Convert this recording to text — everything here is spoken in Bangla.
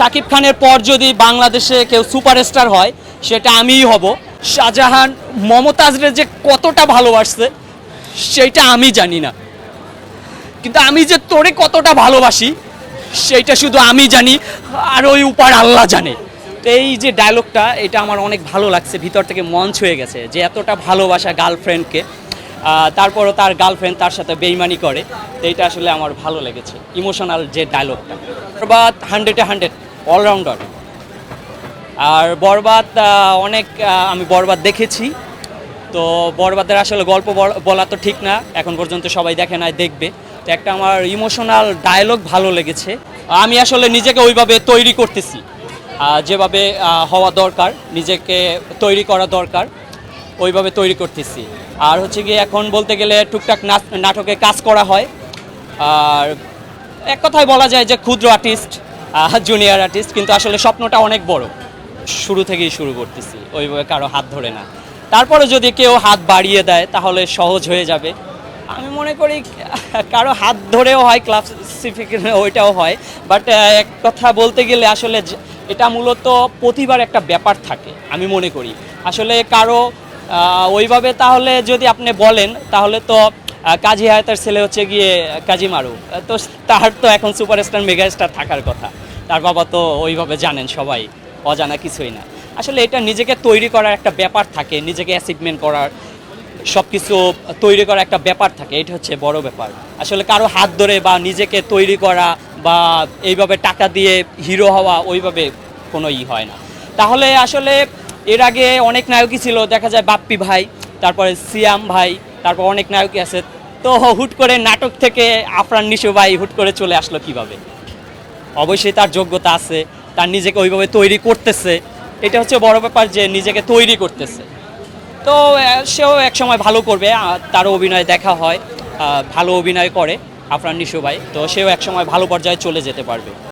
শাকিব খানের পর যদি বাংলাদেশে কেউ সুপারস্টার হয়, সেটা আমিই হব। শাহজাহান মমতাজরে যে কতটা ভালোবাসছে সেইটা আমি জানি না। কিন্তু আমি যে তোরে কতটা ভালোবাসি সেইটা শুধু আমি জানি, আর ওই উপার আল্লাহ জানে। এই যে ডায়লগটা এটা আমার অনেক ভালো লাগছে, ভিতর থেকে মন ছুঁয়ে গেছে, যে এতটা ভালোবাসা গার্লফ্রেন্ডকে তারপরও তার গার্লফ্রেন্ড তার সাথে বেইমানি করে, তো এইটা আসলে আমার ভালো লেগেছে ইমোশনাল যে ডায়লগটা বরবাদ হান্ড্রেডে হান্ড্রেড অলরাউন্ডার। আর বরবাদ অনেক আমি বরবাদ দেখেছি। তো বরবাদের আসলে গল্প বল- তো ঠিক না, এখন পর্যন্ত সবাই দেখে নাই, দেখবে। তো একটা আমার ইমোশনাল ডায়লগ ভালো লেগেছে। আমি আসলে নিজেকে ওইভাবে তৈরি করতেছি। যেভাবে হওয়া দরকার, নিজেকে তৈরি করা দরকার, ওইভাবে তৈরি করতেছি। আর হচ্ছে গিয়ে এখন বলতে গেলে টুকটাক নাটকে কাজ করা হয়। আর এক কথায় বলা যায় যে ক্ষুদ্র আর্টিস্ট জুনিয়র আর্টিস্ট কিন্তু আসলে স্বপ্নটা অনেক বড়। শুরু থেকেই শুরু করতেছি, ওইভাবে কারও হাত ধরে না। তারপরে যদি কেউ হাত বাড়িয়ে দেয়, তাহলে সহজ হয়ে যাবে। আমি মনে করি কারও হাত ধরেও হয় ক্লাসিফিক ওইটাও হয়। বাট এক কথা বলতে গেলে আসলে এটা মূলত প্রতিবার একটা ব্যাপার থাকে, আমি মনে করি। আসলে কারও ওইভাবে তাহলে যদি আপনি বলেন, তাহলে তো কাজী হায়াতের ছেলে হচ্ছে গিয়ে কাজী মারু তো তার তো এখন সুপারস্টার মেগাস্টার থাকার কথা। তার বাবা তো ওইভাবে জানেন সবাই, অজানা কিছুই না। আসলে এটা নিজেকে তৈরি করার একটা ব্যাপার থাকে, নিজেকে অ্যাচিভমেন্ট করার সব কিছু তৈরি করার একটা ব্যাপার থাকে, এটা হচ্ছে বড় ব্যাপার। আসলে কারও হাত ধরে বা নিজেকে তৈরি করা বা এইভাবে টাকা দিয়ে হিরো হওয়া ওইভাবে কোনো ই হয় না। তাহলে আসলে এর আগে অনেক নায়কই ছিল, দেখা যায় বাপ্পি ভাই, তারপরে সিয়াম ভাই, তারপর অনেক নায়কই আছে। তো হুট করে নাটক থেকে আফরান নিশু ভাই হুট করে চলে আসলো কীভাবে? অবশ্যই তার যোগ্যতা আছে, তার নিজেকে ওইভাবে তৈরি করতেছে। এটা হচ্ছে বড় ব্যাপার যে নিজেকে তৈরি করতেছে। তো সেও এক সময় ভালো করবে তার অভিনয় দেখা হয় ভালো অভিনয় করে আফরান নিশু ভাই। তো সেও এক সময় ভালো পর্যায়ে চলে যেতে পারবে।